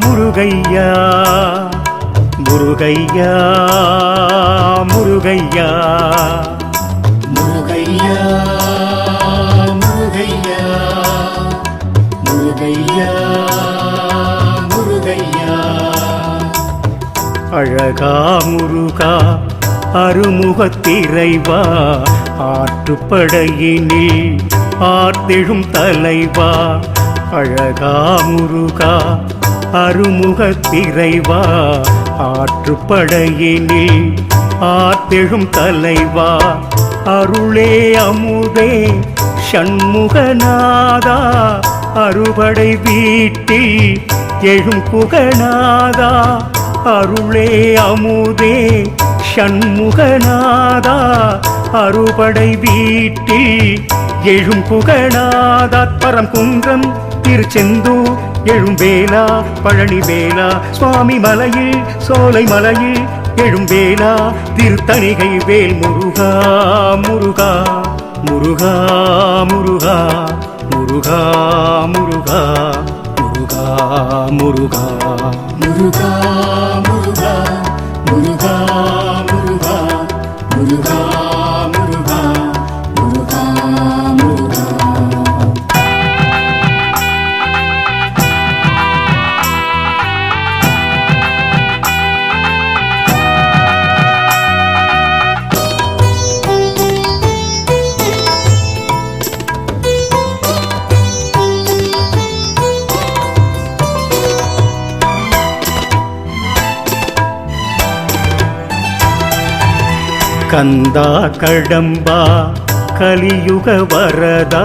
முருகையா முருகையா முருகையா முருகையா. முருகையா முருகையா முருகையா முருகையா. அழகா முருகா அருமுகத்திரைவா ஆற்றுப்படையினில் ஆர்த்தெழும் தலைவா அழகா முருகா அருமுகத்திரைவா ஆற்றுப்படையினில் ஆத்தெழும் தலைவா அருளே அமுதே சண்முகநாதா அறுபடை வீட்டில் எழும் புகநாதா அருளே அமுதே சண்முகநாதா அறுபடை வீட்டில் எழும் புகநாதா குன்றம் திருச்செந்தூர் எழும் வேலா பழனி வேலா சுவாமி மலையில் சோலை மலையில் எழும் வேலா திருத்தணிகை வேல் முருகா முருகா முருகா முருகா முருகா முருகா முருகா முருகா. முருகா முருகா முருகா கந்தா கடம்பா கலியுக வரதா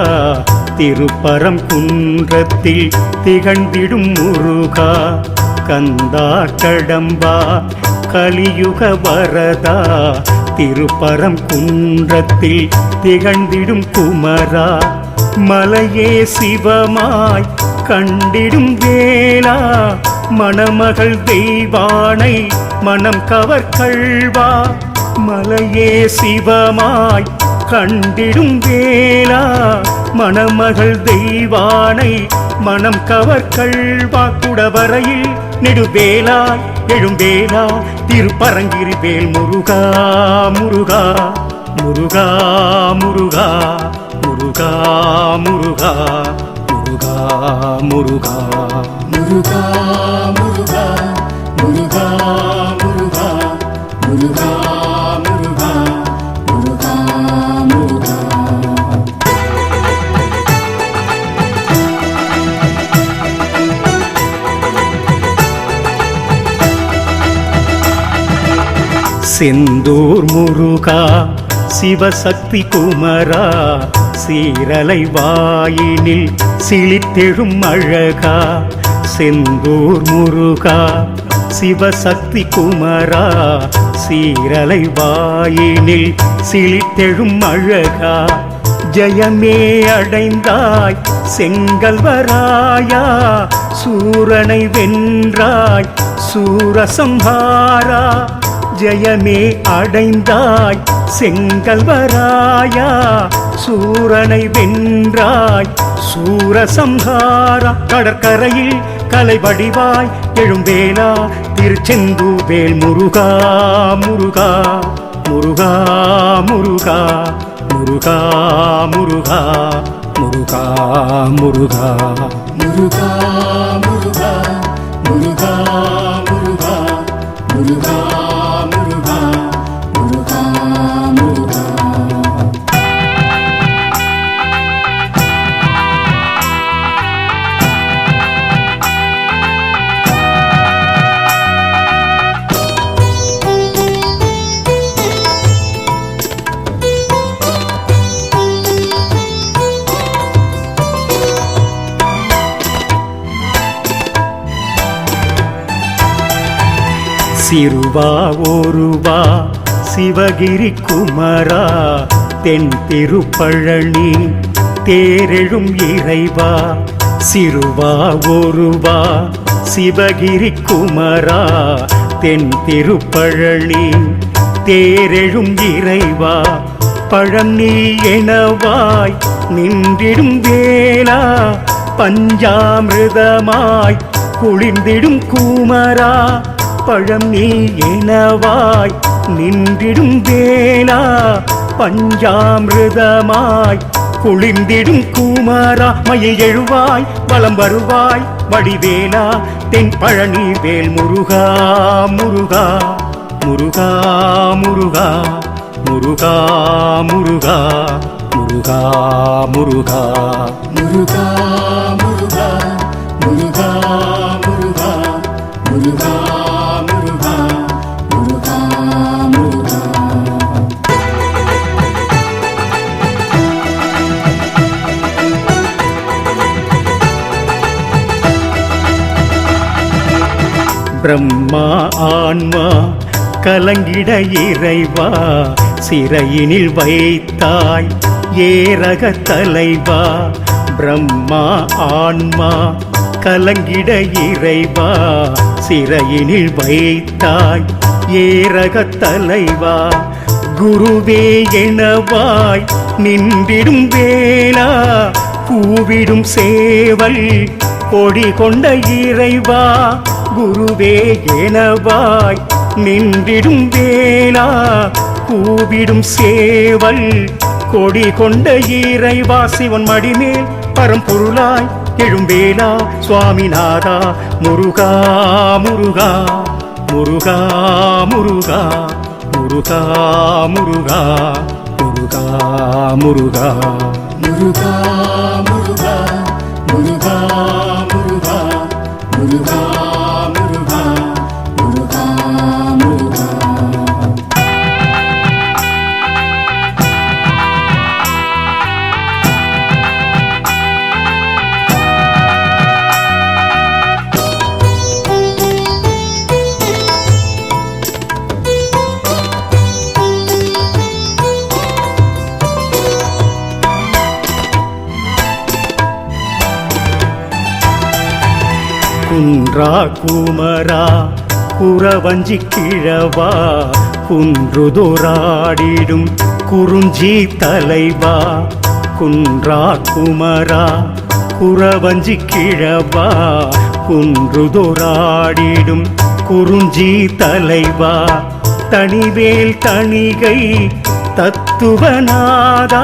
திருப்பரம் குன்றத்தில் திகழ்ந்திடும் முருகா. கந்தா கடம்பா கலியுக வரதா திருப்பரம் குன்றத்தில் திகழ்ந்திடும் குமரா. மலையே சிவமாய் கண்டிடும் வேளா மணமகள் தெய்வானை மனம் கவர் கள்வா மலையே சிவமாய் கண்டிடும் வேளா. மணமகள் தெய்வானை மனம் கவர் கள்வா குடவரையில் எழும்பேலா திருப்பரங்கிரி வேல் முருகா முருகா முருகா முருகா முருகா முருகா முருகா முருகா முருகா முருகா. செந்தூர் முருகா சிவசக்தி குமரா சீரலை வாயினில் சிலித்தெழும் அழகா. செந்தூர் முருகா சிவசக்தி குமரா சீரலை வாயினில் சிலித்தெழும் அழகா. ஜெயமே அடைந்தாய் செங்கல்வராயா சூரனை வென்றாய் சூரசம்ஹாரா. ஜெயமே அடைந்தாய் செங்கல்வராயா சூரனை வென்றாய் சூரசம்ஹாரா கடற்கரையில் கலை வடிவாய் எழும்பேலா திருச்செந்தூர் வேல் முருகா முருகா முருகா முருகா முருகா முருகா முருகா முருகா முருகா முருகா முருகா முருகா முருகா சிறுவா ஓருவா சிவகிரி குமரா தென் திருப்பழனி தேரெழும் இறைவா. சிறுவா ஒருவா சிவகிரி குமரா தென் திருப்பழனி தேரெழும் இறைவா. பழம் நீ எனவாய் நின்றிடும் வேளா பஞ்சாமிருதமாய் குளிர்ந்திடும் குமரா. பழம் நீ எனவாய் நின்றிடும் வேலா பஞ்சாமிருதமாய் குளிர்ந்திடும் குமாரா மயில் எழுவாய் வலம் வருவாய் வடிவேலா தென் பழனி வேல் முருகா முருகா முருகா முருகா முருகா முருகா முருகா முருகா. முருகா முருகா பிரம்மா ஆன்மா கலங்கிட இறைவா சிறையினில் வைத்தாய் ஏரக தலைவா. பிரம்மா ஆன்மா கலங்கிட இறைவா சிறையினில் வைத்தாய் ஏரக தலைவா. குருவே எனவாய் நின்றிடும் வேளா கூவிடும் சேவல் கொடி கொண்ட இறைவா. குருவே எனவாய் நின்றிடும் வேளா கூவிடும் சேவல் கொடி கொண்ட இறைவா சிவன் மடிமேல் பரம்பொருளாய் எழும்பேலா சுவாமிநாதா முருகா முருகா முருகா முருகா முருகா முருகா முருகா முருகா முருகா முருகா முருகா முருகா முருகா குன்றா குமரா குறவஞ்சி கிழவா குன்றுதோராடிடும் குறிஞ்சி தலைவா குன்றா குமரா குறவஞ்சி கிழவா குன்றுதோராடிடும் குறிஞ்சி தலைவா. தனிவேல் தணிகை தத்துவநாதா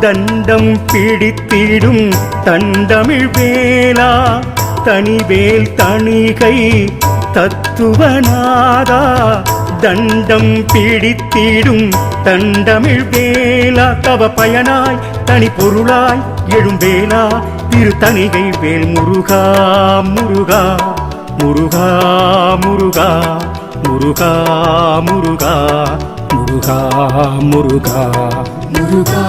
தண்டம் பிடித்திடும் தண்டமிழ் வேலா. தனிவேல் தணிகை தத்துவநாதா தண்டம் பிடித்திடும் தண்டமிழ் வேலா தவ பயனாய் தனி பொருளாய் எழும் வேலா திரு தணிகை வேல் முருகா முருகா முருகா முருகா முருகா முருகா முருகா முருகா முருகா. முருகா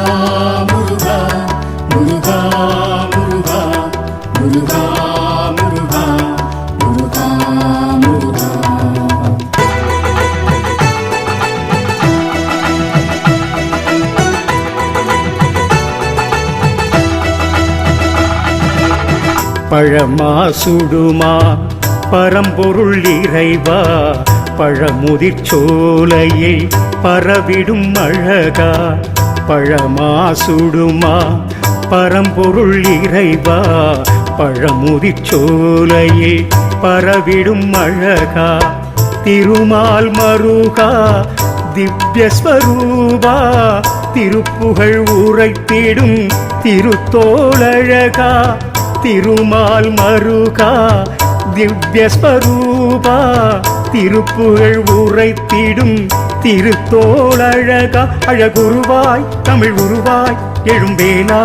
பழமா சுடுமா? பரம்பொருள் இறைவா? பழமுதிர் சோலையை பரவிடும் அழகா? பழமா சுடுமா? பரம்பொருள் இறைவா? பழமுதிர் சோலையை பரவிடும் அழகா? திருமால் மருகா திவ்யஸ்வரூபா திருப்புகழ் உரைத்திடும் திருத்தோழகா திருமால் மருகா திவ்யஸ்வரூபா திருப்புகழ் உரைத்திடும் திருத்தோழழகா அழகுருவாய் தமிழ் உருவாய் எழும்பேனா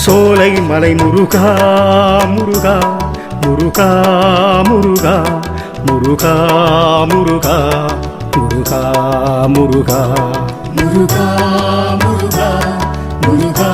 சோலை மலை முருகா முருகா முருகா முருகா முருகா முருகா முருகா முருகா முருகா முருகா முருகா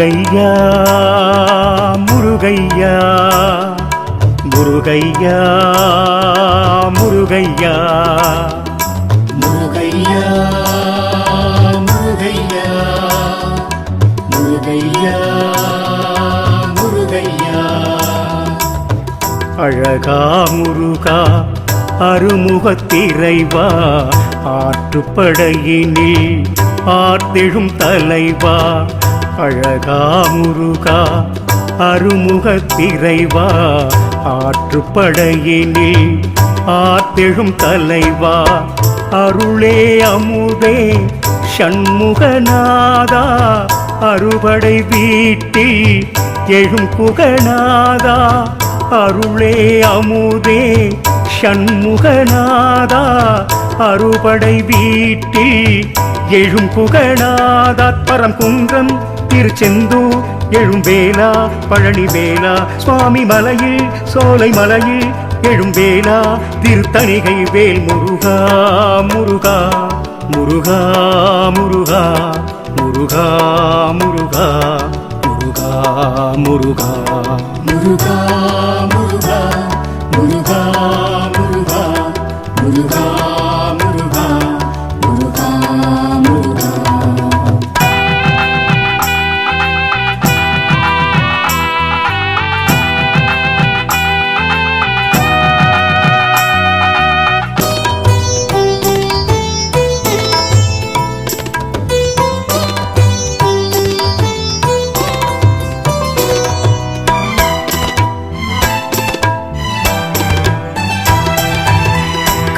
முருகையா முருகையா முருகையா முருகையா. முருகையா முருகையா முருகையா முருகையா. அழகா முருகா அருமுகத்திரைவா ஆற்றுப்படையினில் ஆர்த்தெழும் தலைவா. அழகா முருகா அருமுகத்திரைவா ஆற்றுப்படையினில் ஆர்த்தெழும் தலைவா அருளே அமுதே சண்முகநாதா அறுபடை வீட்டில் எழும் புகநாதா அருளே அமுதே சண்முகநாதா அறுபடை வீட்டில் எழும் புகழாதா பரங்குன்றம் திருச்செந்தூர் எழும் வேலா பழனி வேலா சுவாமி மலையில் சோலை மலையில் எழும் வேலா திருத்தணிகை வேல் முருகா முருகா முருகா முருகா முருகா முருகா முருகா முருகா முருகா முருகா.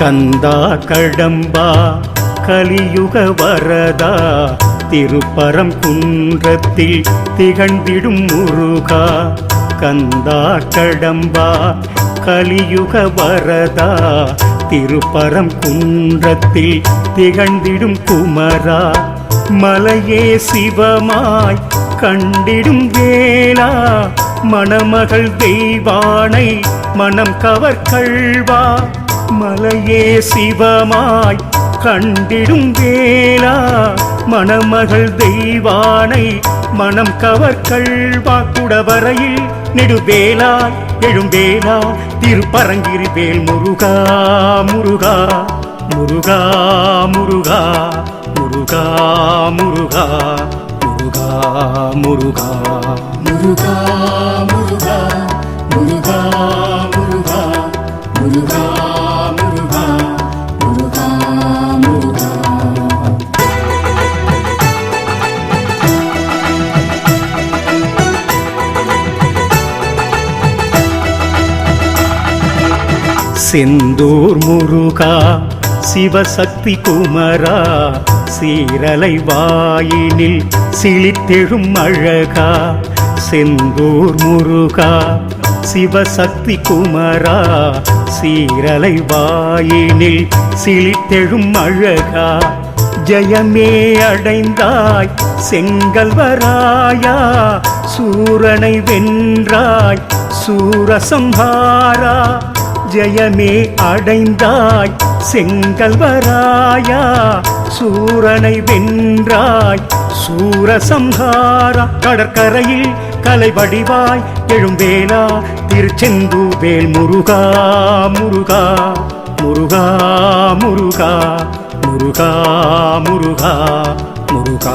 கந்தா கடம்பா கலியுக வரதா திருப்பரம் குன்றத்தில் திகழ்ந்திடும் முருகா. கந்தா கடம்பா கலியுக வரதா திருப்பரம் குன்றத்தில் திகழ்ந்திடும் குமரா. மலையே சிவமாய் கண்டிடும் வேளா மணமகள் தெய்வானை மனம் கவர் கள்வா மலையே சிவமாய் கண்டிடும் வேளா மணமகள் தெய்வானை மனம் கவர் கள்வா குடவரையில் நெடுவேலாய் எழும்பேலா திருப்பரங்கிரி வேல் முருகா முருகா முருகா முருகா முருகா முருகா முருகா முருகா முருகா முருகா முருகா முருகா முருகா செந்தூர் முருகா சிவசக்தி குமரா சீரலை வாயினில் சிலித்தெழும் அழகா. செந்தூர் முருகா சிவசக்தி குமரா சீரலை வாயினில் சிலித்தெழும் அழகா. ஜயமே அடைந்தாய் செங்கல்வராயா சூரனை வென்றாய் சூரசம்ஹாரா. ஜெயமே அடைந்தாய் செங்கல்வராயா சூரனை வென்றாய் சூரசம்ஹாரா கடற்கரையில் கலை வடிவாய் எழும்பேலா திருச்செந்தூர் வேல் முருகா முருகா முருகா முருகா முருகா முருகா முருகா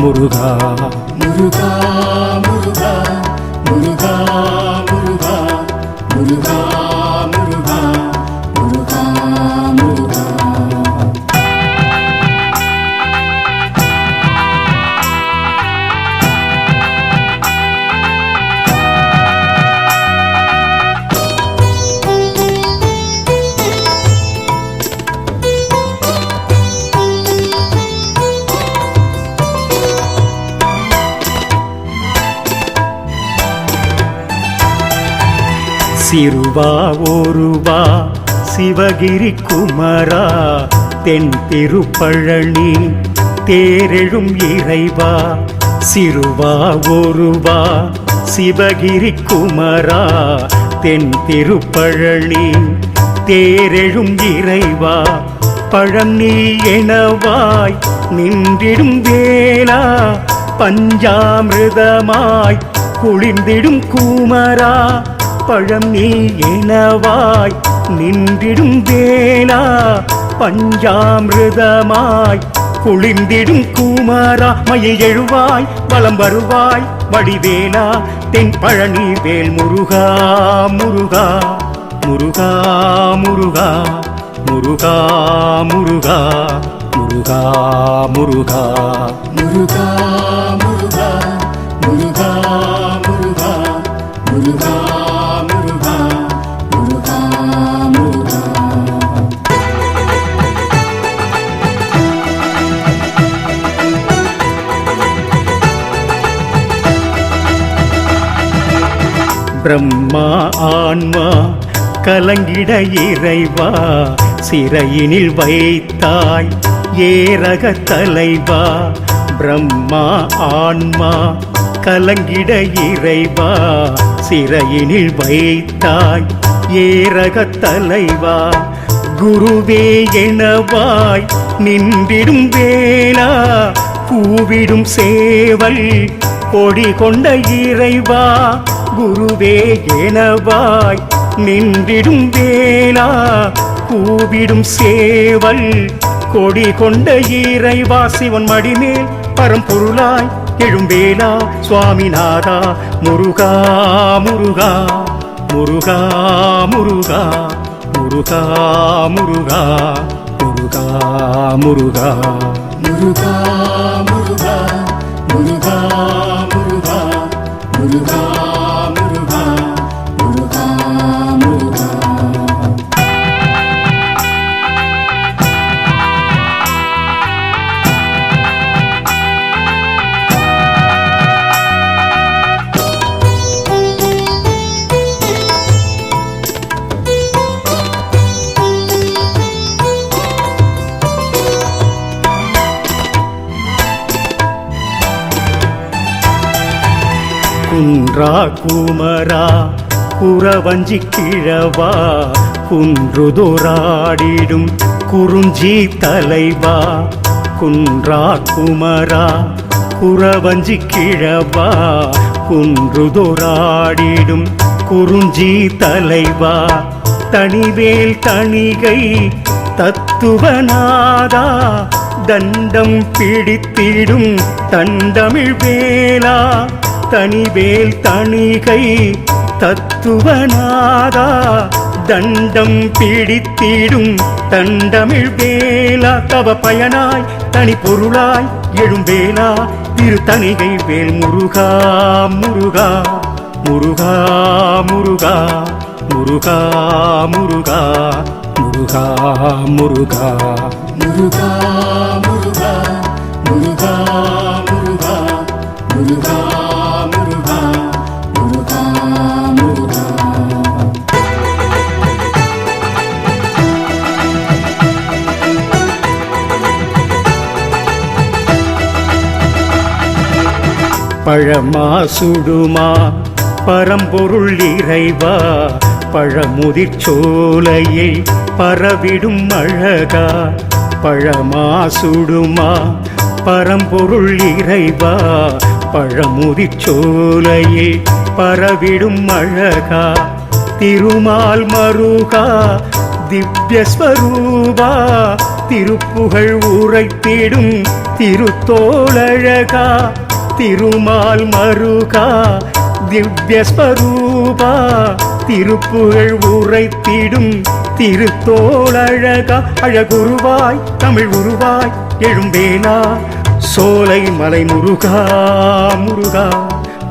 முருகா முருகா முருகா முருகா முருகா முருகா சிறுவா ஓருவா சிவகிரி குமரா தென் திருப்பழனி தேரெழும் இறைவா. சிறுவா ஓருவா சிவகிரி குமரா தென் திருப்பழனி தேரெழும் இறைவா. பழம் நீ எனவாய் நின்றிடும் வேளா பஞ்சாமிருதமாய் குளிர்ந்திடும் கூமரா. பழம் நீ எனவாய் நின்றிடும் வேலா பஞ்சாமிருதமாய் குளிர்ந்திடும் கூமரா மயில் எழுவாய் வலம் வருவாய் வடிவேலா தென் பழனி வேல் முருகா முருகா முருகா முருகா முருகா முருகா முருகா முருகா. முருகா. கலங்கிட இறைவா சிறையினில் வைத்தாய் ஏரக தலைவா. பிரம்மா ஆன்மா கலங்கிட இறைவா சிறையினில் வைத்தாய் ஏரக தலைவா. குருவே எனவாய் நின்றிடும் வேளா பூவிடும் சேவல் கொடி கொண்ட இறைவா. குருவே எனவாய் நின்றிடும் வேலா கூவிடும் சேவல் கொடி கொண்ட இறைவா சிவன் மடிமேல் பரம்பொருளாய் எழும்பேலா சுவாமிநாதா முருகா முருகா முருகா முருகா முருகா முருகா முருகா முருகா முருகா முருகா முருகா முருகா முருகா குன்றா குமரா குறவஞ்சி கிழவா குன்றுதோராடிடும் குறிஞ்சி தலைவா குன்றா குமரா குறவஞ்சி கிழவா குன்றுதோராடிடும் குறிஞ்சி தலைவா. தனிவேல் தணிகை தத்துவநாதா தண்டம் பிடித்திடும் தண்டமிழ் வேலா தனிவேல் தணிகை தத்துவநாதா தண்டம் பிடித்திடும் தண்டமிழ் வேலா தவ பயனாய் தனி பொருளாய் எழும்பேலா திரு தணிகை வேல் முருகா முருகா முருகா முருகா முருகா முருகா முருகா முருகா முருகா முருகா முருகா முருகா முருகா முருகா பழமா சுடுமா? பரம்பொருள் இறைவா? பழமுதிர் சோலையை பரவிடும் அழகா? பழமா சுடுமா? பரம்பொருள் இறைவா? பழமுதிர் சோலையை பரவிடும் அழகா? திருமால் மருகா திவ்யஸ்வரூபா? திருப்புகழ் உரைத்திடும் திருத்தோழகா திருமால் மருகா திவ்யஸ்வரூபா திருப்புகழ் உரைத்திடும் திருத்தோழழகா அழகுருவாய் தமிழ் உருவாய் எழும்பேனா சோலை மலை முருகா முருகா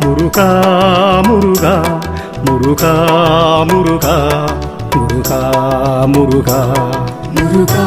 முருகா முருகா முருகா முருகா முருகா முருகா. முருகா